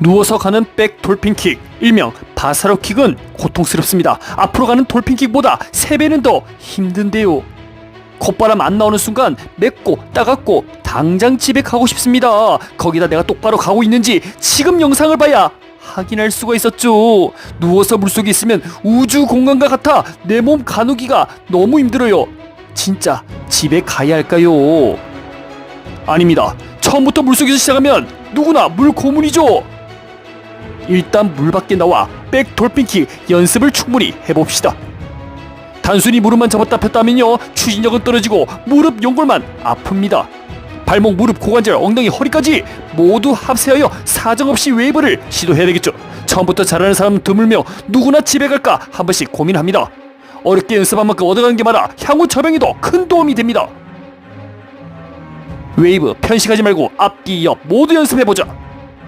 누워서 가는 백 돌핀킥 일명 바사로킥은 고통스럽습니다. 앞으로 가는 돌핀킥보다 3배는 더 힘든데요. 콧바람 안 나오는 순간 맵고 따갑고 당장 집에 가고 싶습니다. 거기다 내가 똑바로 가고 있는지 지금 영상을 봐야 확인할 수가 있었죠. 누워서 물속에 있으면 우주 공간과 같아 내 몸 가누기가 너무 힘들어요. 진짜 집에 가야 할까요? 아닙니다. 처음부터 물속에서 시작하면 누구나 물 고문이죠. 일단 물 밖에 나와 백 돌핀킥 연습을 충분히 해봅시다. 단순히 무릎만 잡았다 폈다 하면요 추진력은 떨어지고 무릎 연골만 아픕니다. 발목, 무릎, 고관절, 엉덩이, 허리까지 모두 합세하여 사정없이 웨이브를 시도해야 되겠죠. 처음부터 잘하는 사람 드물며 누구나 집에 갈까 한 번씩 고민합니다. 어렵게 연습한 만큼 얻어가는 게 많아 향후 처방에도 큰 도움이 됩니다. 웨이브 편식하지 말고 앞뒤 옆 모두 연습해보자.